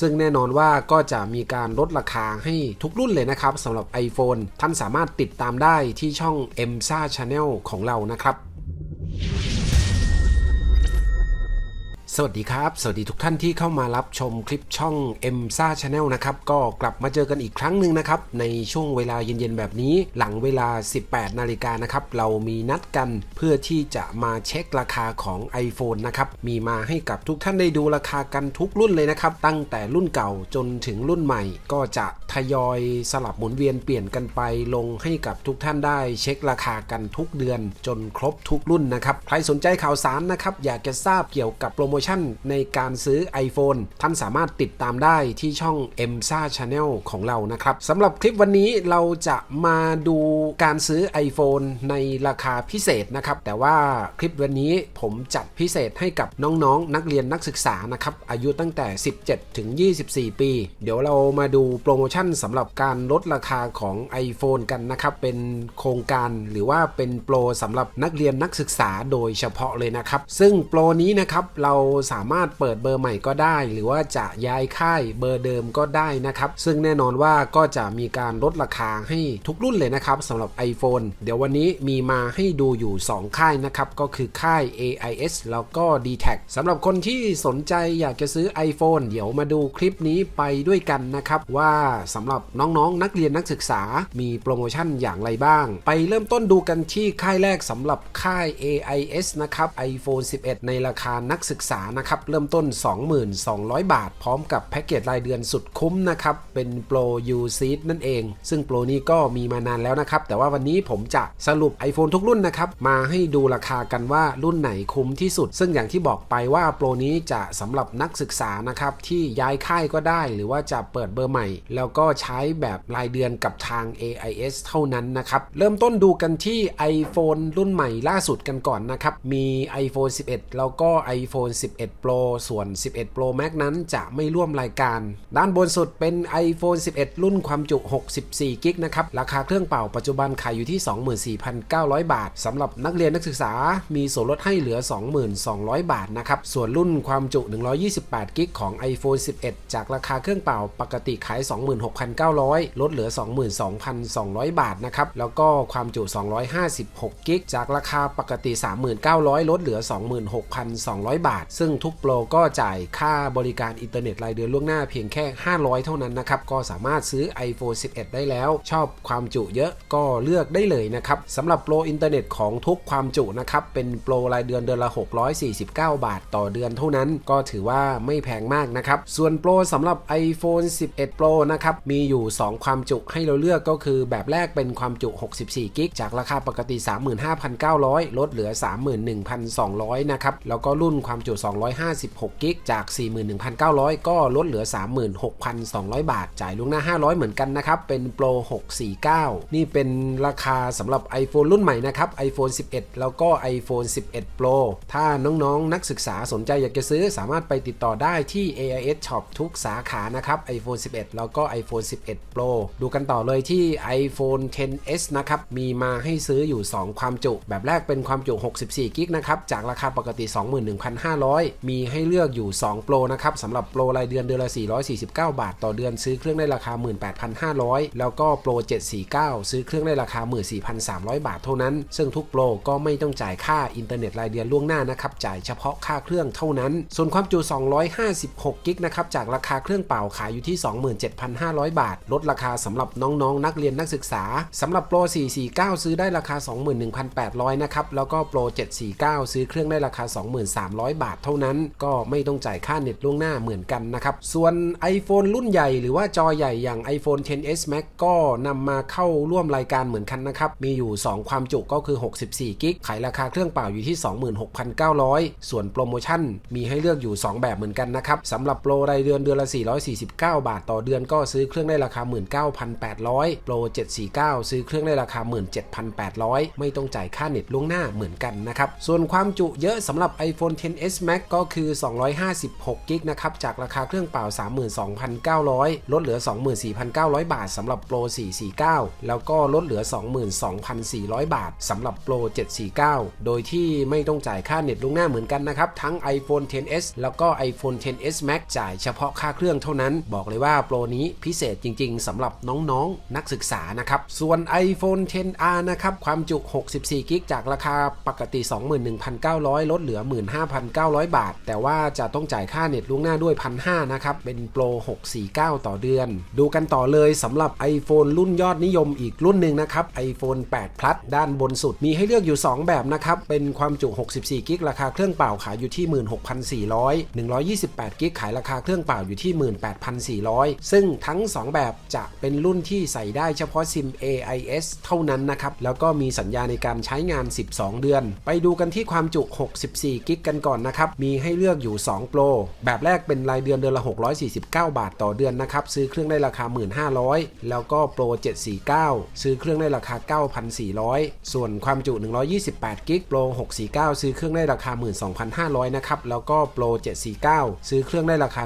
ซึ่งแน่นอนว่าก็จะมีการลดราคาให้ทุกรุ่นเลยนะครับสำหรับ iPhone ท่านสามารถติดตามได้ที่ช่อง m s a Channel ของเรานะครับ สวัสดีครับ สวัสดีทุกท่านที่เข้ามารับชมคลิปช่อง m s a Channel นะครับ ก็กลับมาเจอกันอีกครั้งหนึ่งนะครับ ในช่วงเวลาเย็นๆแบบนี้ หลังเวลา 18 นาฬิกานะครับ เรามีนัดกันเพื่อที่จะมาเช็คราคาของ iPhone นะครับ มีมาให้กับทุกท่านได้ดูราคากันทุกรุ่นเลยนะครับ ตั้งแต่รุ่นเก่าจนถึงรุ่นใหม่ ก็จะทยอยสลับหมุนเวียนเปลี่ยนกันไป ลงให้กับทุกท่านได้เช็คราคากันทุกเดือน จนครบทุกรุ่นนะครับ ใครสนใจข่าวสารนะครับ อยากจะทราบเกี่ยวกับโปรโมชันในการซื้อ iPhone ท่านสามารถติดตามได้ที่ช่อง m s a Channel ของเรานะครับสำหรับคลิปวันนี้เราจะมาดูการซื้อ iPhone ในราคาพิเศษนะครับ แต่ว่าคลิปวันนี้ผมจัดพิเศษให้กับน้องๆนักเรียนนักศึกษานะครับ อายุตั้งแต่ 17 ถึง 24 ปี เดี๋ยวเรามาดูโปรโมชั่นสำหรับการลดราคาของ iPhone กันนะครับ เป็นโครงการหรือว่าเป็นโปรสำหรับนักเรียนนักศึกษาโดยเฉพาะเลยนะครับ ซึ่งโปรนี้นะครับเราสามารถเปิดเบอร์ใหม่ก็ได้ หรือว่าจะย้ายค่ายเบอร์เดิมก็ได้นะครับ ซึ่งแน่นอนว่าก็จะมีการลดราคาให้ทุกรุ่นเลยนะครับสำหรับ iPhone เดี๋ยววันนี้มีมาให้ดูอยู่ 2 ค่ายนะครับ ก็คือค่าย AIS แล้วก็ d t แทสำหรับคนที่สนใจอยากจะซื้อ iPhone เดี๋ยวมาดูคลิปนี้ไปด้วยกันนะครับ ว่าสำหรับน้องๆนักเรียนนักศึกษามีโปรโมชั่นอย่างไรบ้าง ไปเริ่มต้นดูกันที่ค่ายแรกสำหรับค่าย AIS นะครับ iPhone 11 ในราคานักศึกษานะครับ เริ่มต้น 22,200 บาท พร้อมกับแพ็กเกจรายเดือนสุดคุ้มนะครับ เป็นโปร U Seed นั่นเอง ซึ่งโปรนี้ก็มีมานานแล้วนะครับ แต่ว่าวันนี้ผมจะสรุป iPhone ทุกรุ่นนะครับ มาให้ดูราคากันว่ารุ่นไหนคุ้มที่สุด ซึ่งอย่างที่บอกไปว่าโปรนี้จะสำหรับนักศึกษานะครับ ที่ย้ายค่ายก็ได้ หรือว่าจะเปิดเบอร์ใหม่ แล้วก็ใช้แบบรายเดือนกับทาง AIS เท่านั้นนะครับ เริ่มต้นดูกันที่ iPhone รุ่นใหม่ล่าสุดกันก่อนนะครับ มี iPhone 11 แล้วก็ iPhone 11 Pro ส่วน 11 Pro Max นั้นจะไม่ร่วมรายการ ด้านบนสุดเป็น iPhone 11 รุ่นความจุ 64 กิกนะครับ ราคาเครื่องเป่าปัจจุบันขายอยู่ที่ 24,900 บาทสำหรับนักเรียนนักศึกษา มีส่วนลดให้เหลือ 22,000 บาทนะครับ ส่วนรุ่นความจุ 128 กิกของ iPhone 11 จากราคาเครื่องเป่าปกติขาย 26,900 ลดเหลือ 22,200 บาทนะครับแล้วก็ความจุ 256 กิกจากราคาปกติ 3,900 ลดเหลือ 26,200 บาทซึ่งทุกโปรก็จ่ายค่าบริการอินเทอร์เน็ตรายเดือนล่วงหน้าเพียงแค่ 500 เท่านั้นนะครับ ก็สามารถซื้อ iPhone 11 ได้แล้ว ชอบความจุเยอะก็เลือกได้เลยนะครับสำหรับโปรอินเทอร์เน็ตของทุกความจุนะครับ เป็นโปรรายเดือนเดือนละ 649 บาทต่อเดือนเท่านั้น ก็ถือว่าไม่แพงมากนะครับ ส่วนโปรสำหรับ iPhone 11 Pro นะครับ มีอยู่ 2 ความจุให้เราเลือกก็คือแบบแรกเป็นความจุ 64 กิก จากราคาปกติ 35,900 ลดเหลือ 31,200 นะครับ แล้วก็รุ่นความจุ256 กิก จาก 41,900 ก็ลดเหลือ 36,200 บาท จ่ายล่วงหน้า 500 เหมือนกันนะครับ เป็นโปร 649 นี่เป็นราคาสำหรับ iPhone รุ่นใหม่นะครับ iPhone 11 แล้วก็ iPhone 11 Pro ถ้าน้องๆนักศึกษาสนใจอยากจะซื้อสามารถไปติดต่อได้ที่ AIS Shop ทุกสาขานะครับ iPhone 11 แล้วก็ iPhone 11 Pro ดูกันต่อเลยที่ iPhone 10s นะครับ มีมาให้ซื้ออยู่ 2 ความจุ แบบแรกเป็นความจุ 64 กิกนะครับ จากราคาปกติ 21,500มีให้เลือกอยู่ 2 โปรนะครับสำหรับโปรรายเดือนเดือนละ 449 บาท ต่อเดือนซื้อเครื่องได้ราคา 18,500 แล้วก็โปร 749 ซื้อเครื่องได้ราคา 14,300 บาทเท่านั้น ซึ่งทุกโปรก็ไม่ต้องจ่ายค่าอินเทอร์เน็ตรายเดือนล่วงหน้านะครับจ่ายเฉพาะค่าเครื่องเท่านั้น ส่วนความจุ 256 กิกนะครับจากราคาเครื่องเป่าขายอยู่ที่ 27,500 บาท ลดราคาสำหรับน้องๆนนักเรียนนักศึกษาสำหรับโปร 449 ซื้อได้ราคา 21,800 นะครับแล้วก็โปร 749 ซื้อเครื่องได้ราคา 23,000 บาทเท่านั้นก็ไม่ต้องจ่ายค่าเน็ตล่วงหน้าเหมือนกันนะครับ ส่วน iPhone รุ่นใหญ่หรือว่าจอใหญ่อย่าง iPhone 10s Max ก็นำมาเข้าร่วมรายการเหมือนกันนะครับ มีอยู่ 2 ความจุก็คือ 64 กิกขายราคาเครื่องเปล่าอยู่ที่ 26,900 ส่วนโปรโมชั่นมีให้เลือกอยู่ 2 แบบเหมือนกันนะครับสำหรับโปรรายเดือนเดือนละ 449 บาทต่อเดือนก็ซื้อเครื่องได้ราคา 19,800 โปร 749 ซื้อเครื่องได้ราคา 17,800 ไม่ต้องจ่ายค่าเน็ตล่วงหน้าเหมือนกันนะครับ ส่วนความจุเยอะสำหรับ iPhone 10s Max Max ก็คือ 256กิกนะครับ จากราคาเครื่องเปล่า 32,900 ลดเหลือ 24,900 บาทสำหรับโปร 449 แล้วก็ลดเหลือ 22,400 บาทสำหรับโปร 749 โดยที่ไม่ต้องจ่ายค่าเน็ตล่วงหน้าเหมือนกันนะครับ ทั้ง iPhone 10s แล้วก็ iPhone 10s Max จ่ายเฉพาะค่าเครื่องเท่านั้น บอกเลยว่าโปรนี้พิเศษจริงๆสำหรับน้องๆ นักศึกษานะครับ ส่วน iPhone 10R นะครับ ความจุ 64กิกจากราคาปกติ 21,900 ลดเหลือ 15,900บาท แต่ว่าจะต้องจ่ายค่าเน็ตล่วงหน้าด้วย 1,500นะครับ เป็นโปร 649 ต่อเดือน ดูกันต่อเลยสำหรับ iPhone รุ่นยอดนิยมอีกรุ่นหนึ่งนะครับ iPhone 8 Plus ด้านบนสุดมีให้เลือกอยู่ 2 แบบนะครับ เป็นความจุ 64 กิก ราคาเครื่องเปล่าขายอยู่ที่ 16,400 128 กิก ขายราคาเครื่องเปล่าอยู่ที่ 18,400 ซึ่งทั้ง 2 แบบจะเป็นรุ่นที่ใส่ได้เฉพาะซิม AIS เท่านั้นนะครับ แล้วก็มีสัญญาในการใช้งาน 12 เดือน ไปดูกันที่ความจุ 64 กิก กันก่อนนะครับมีให้เลือกอยู่ 2 โปร แบบแรกเป็นรายเดือนเดือนละ 649 บาทต่อเดือนนะครับ ซื้อเครื่องได้ราคา 1,500 แล้วก็โปร 749 ซื้อเครื่องได้ราคา 9,400 ส่วนความจุ 128 กิก โปร 649 ซื้อเครื่องได้ราคา 12,500 นะครับ แล้วก็โปร 749 ซื้อเครื่องได้ราคา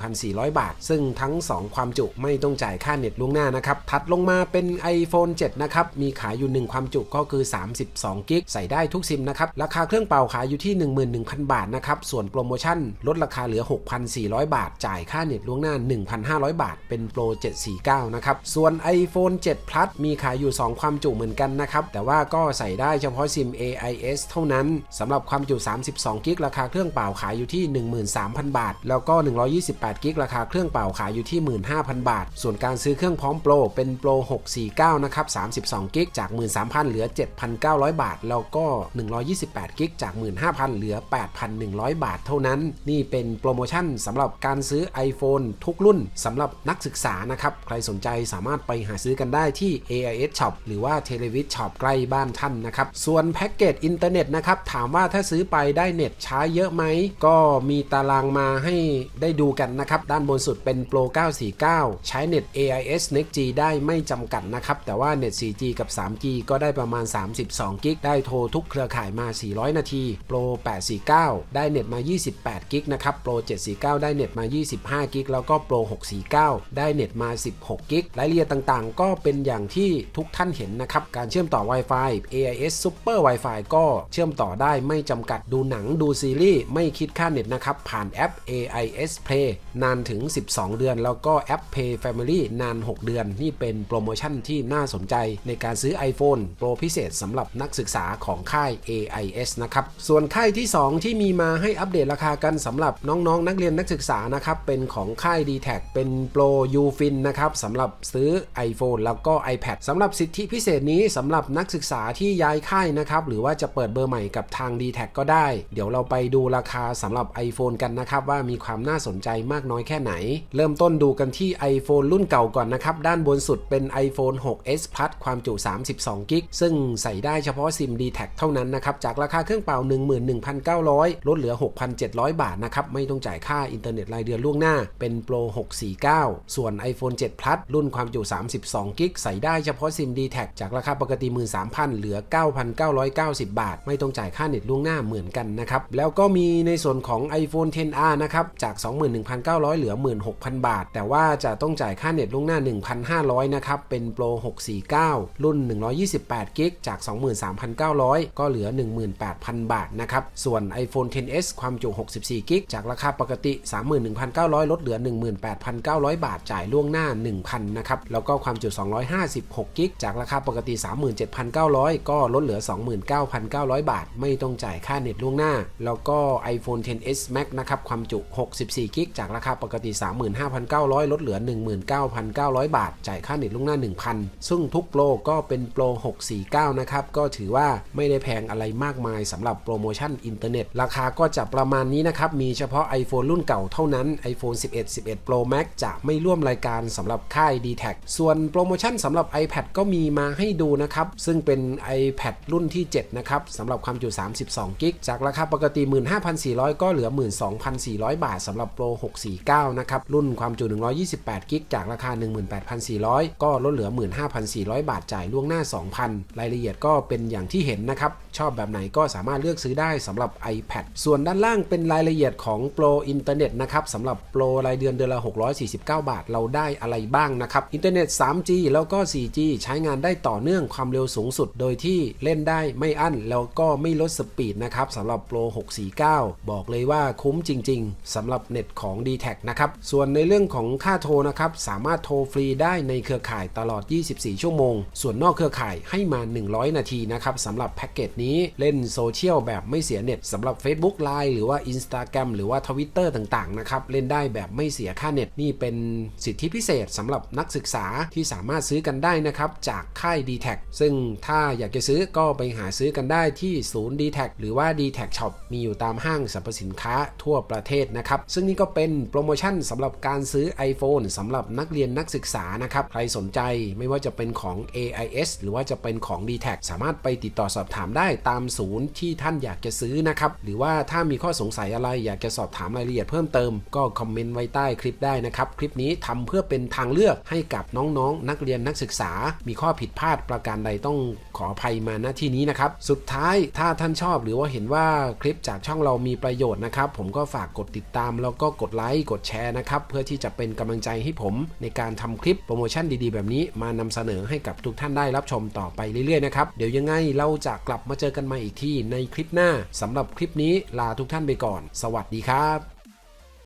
11,400 บาท ซึ่งทั้ง 2 ความจุไม่ต้องจ่ายค่าเน็ตล่วงหน้านะครับ ถัดลงมาเป็น iPhone 7 นะครับ มีขายอยู่ 1 ความจุก็คือ 32 กิก ใส่ได้ทุกซิมนะครับ ราคาเครื่องเป่าขายอยู่ที่ 11,000 บาทนะครับส่วนโปรโมชั่นลดราคาเหลือ 6,400 บาท จ่ายค่าเน็ตล่วงหน้า 1,500 บาท เป็นโปร 749 นะครับ ส่วน iPhone 7 Plus มีขายอยู่ 2 ความจุเหมือนกันนะครับ แต่ว่าก็ใส่ได้เฉพาะซิม AIS เท่านั้นสำหรับความจุ 32กิกราคาเครื่องเปล่าขายอยู่ที่ 13,000 บาท แล้วก็ 128กิกราคาเครื่องเปล่าขายอยู่ที่ 15,000 บาท ส่วนการซื้อเครื่องพร้อมโปรเป็นโปร 649 นะครับ 32กิกจาก 13,000 เหลือ 7,900 บาท แล้วก็ 128กิกจาก 15,000 เหลือ 8,000 100 บาทเท่านั้น นี่เป็นโปรโมชั่นสำหรับการซื้อ iPhone ทุกรุ่นสำหรับนักศึกษานะครับ ใครสนใจสามารถไปหาซื้อกันได้ที่ AIS Shop หรือว่า t e l e v i s Shop ใกล้บ้านท่านนะครับ ส่วนแพ็กเกจอินเทอร์เน็ตนะครับ ถามว่าถ้าซื้อไปได้เน็ตช้าเยอะไหม ก็มีตารางมาให้ได้ดูกันนะครับ ด้านบนสุดเป็นโปร949 ใช้เน็ต AIS Next G ได้ไม่จำกัดนะครับ แต่ว่าเน็ต 4G กับ 3G ก็ได้ประมาณ 32กิกได้โทรทุกเครือข่ายมา 400 นาทีโปร849ได้เน็ตมา 28 กิกนะครับโปร749 ได้เน็ตมา 25 กิก แล้วก็โปร649 ได้เน็ตมา 16 กิก รายละเอียดต่างๆ ก็เป็นอย่างที่ทุกท่านเห็นนะครับ การเชื่อมต่อ Wi-Fi AIS Super Wi-Fi ก็เชื่อมต่อได้ไม่จำกัด ดูหนัง ดูซีรีส์ ไม่คิดค่าเน็ตนะครับ ผ่านแอป AIS Play นานถึง 12 เดือน แล้วก็แอป Pay Family นาน 6 เดือน นี่เป็นโปรโมชั่นที่น่าสนใจในการซื้อ iPhone โปรพิเศษสำหรับนักศึกษาของค่าย AIS นะครับ ส่วนค่ายที่ 2 ที่มีมาาให้อัปเดตราคากันสำหรับน้องๆนนักเรียนนักศึกษานะครับเป็นของค่าย d t แทเป็นโปร UFIN นนะครับสำหรับซื้อ iPhone แล้วก็ iPad สำหรับสิทธิพิเศษนี้สำหรับนักศึกษาที่ย้ายค่ายนะครับหรือว่าจะเปิดเบอร์ใหม่กับทาง d t แทก็ได้ เดี๋ยวเราไปดูราคาสำหรับ iPhone กันนะครับว่ามีความน่าสนใจมากน้อยแค่ไหน เริ่มต้นดูกันที่ iPhone รุ่นเก่าก่อนนะครับ ด้านบนสุดเป็น iPhone 6s Plus ความจุ 32 กิกซึ่งใส่ได้เฉพาะซิม d t แทเท่านั้นนะครับจากราคาเครื่องเปล่า 11,900 ลดเหลือ 6,700 บาทนะครับ ไม่ต้องจ่ายค่าอินเทอร์เน็ตรายเดือนล่วงหน้า เป็นโปร 649 ส่วน iPhone 7 Plus รุ่นความจุ 32กิกใส่ได้เฉพาะซิม d t แทจากราคาปกติ 13,000 เหลือ 9,990 บาท ไม่ต้องจ่ายค่าเน็ตล่วงหน้าเหมือนกันนะครับ แล้วก็มีในส่วนของ iPhone 10R นะครับ จาก 21,900 เหลือ 16,000 บาท แต่ว่าจะต้องจ่ายค่าเน็ตล่วงหน้า 1,500 นะครับ เป็นโปร 649 รุ่น 128กิกจาก 23,900 ก็เหลือ 18,000 บาทนะครับ ส่วน iPhone 10s ความจุ 64 กิก จากราคาปกติ 31,900 ลดเหลือ 18,900 บาท จ่ายล่วงหน้า 1,000 นะครับ แล้วก็ความจุ 256 กิก จากราคาปกติ 37,900 ก็ลดเหลือ 29,900 บาท ไม่ต้องจ่ายค่าเน็ตล่วงหน้า แล้วก็ iPhone 10s Max นะครับ ความจุ 64 กิก จากราคาปกติ 35,900 ลดเหลือ 19,900 บาท จ่ายค่าเน็ตล่วงหน้า 1,000 ซึ่งทุกโปรก็เป็นโปร 649 นะครับ ก็ถือว่าไม่ได้แพงอะไรมากมายสำหรับโปรโมชั่นอินเทอร์เน็ตราคาก็จะประมาณนี้นะครับ มีเฉพาะ iPhone รุ่นเก่าเท่านั้น iPhone 11 11 Pro Max จะไม่ร่วมรายการสำหรับค่าย d t แทส่วนโปรโมชั่นสำหรับ iPad ก็มีมาให้ดูนะครับ ซึ่งเป็น iPad รุ่นที่ 7 นะครับสำหรับความจุ 32 กิกจากราคาปกติ 15,400 ก็เหลือ 12,400 บาทสำหรับโปร649 นะครับ รุ่นความจุ 128 กิกจากราคา 18,400 ก็ลดเหลือ 15,400 บาทจ่ายล่วงหน้า 2,000 รายละเอียดก็เป็นอย่างที่เห็นนะครับ ชอบแบบไหนก็สามารถเลือกซื้อได้สำหรับ iPad ส่วนด้านล่างเป็นรายละเอียดของโปรอินเทอร์เน็ตนะครับสำหรับโปรรายเดือนเดือนละ 649 บาท เราได้อะไรบ้างนะครับ อินเทอร์เน็ต 3G แล้วก็ 4G ใช้งานได้ต่อเนื่องความเร็วสูงสุด โดยที่เล่นได้ไม่อั้น แล้วก็ไม่ลดสปีดนะครับสำหรับโปร 649 บอกเลยว่าคุ้มจริง ๆสำหรับเน็ตของ d t แทนะครับ ส่วนในเรื่องของค่าโทรนะครับ สามารถโทรฟรีได้ในเครือข่ายตลอด 24 ชั่วโมง ส่วนนอกเครือข่ายให้มา 100 นาทีนะครับสำหรับแพ็กเกจนี้เล่นโซเชียลแบบไม่เสียเน็ตสำหรับ Facebook Line หรือว่า Instagram หรือว่า Twitter ต่างๆนะครับเล่นได้แบบไม่เสียค่าเน็ตนี่เป็นสิทธิพิเศษสำหรับนักศึกษาที่สามารถซื้อกันได้นะครับจากค่าย d t แทซึ่งถ้าอยากจะซื้อก็ไปหาซื้อกันได้ที่ศูนย์ d t แทหรือว่า d t แท Shop มีอยู่ตามห้างสรรพสินค้าทั่วประเทศนะครับซึ่งนี่ก็เป็นโปรโมชั่นสำหรับการซื้อ iPhone สำหรับนักเรียนนักศึกษานะครับใครสนใจไม่ว่าจะเป็นของ AIS หรือว่าจะเป็นของ d t แทสามารถไปติดต่อสอบถามได้ตามศูนย์ที่ท่านอยากจะซื้อนะครับ หรือว่าถ้ามีข้อสงสัยอะไรอยากจะสอบถามรายละเอียดเพิ่มเติม ก็คอมเมนต์ไว้ใต้คลิปได้นะครับ คลิปนี้ทำเพื่อเป็นทางเลือกให้กับน้องๆ นักเรียนนักศึกษา มีข้อผิดพลาดประการใดต้องขออภัยมาณที่นี้นะครับ สุดท้ายถ้าท่านชอบหรือว่าเห็นว่าคลิปจากช่องเรามีประโยชน์นะครับ ผมก็ฝากกดติดตามแล้วก็กดไลค์กดแชร์นะครับ เพื่อที่จะเป็นกำลังใจให้ผมในการทำคลิปโปรโมชั่นดีๆ แบบนี้มานำเสนอให้กับทุกท่านได้รับชมต่อไปเรื่อยๆนะครับเดี๋ยวยังไงเราจะกลับมาเจเจอกันใหม่อีกที่ในคลิปหน้าสำหรับคลิปนี้ลาทุกท่านไปก่อน สวัสดีครับ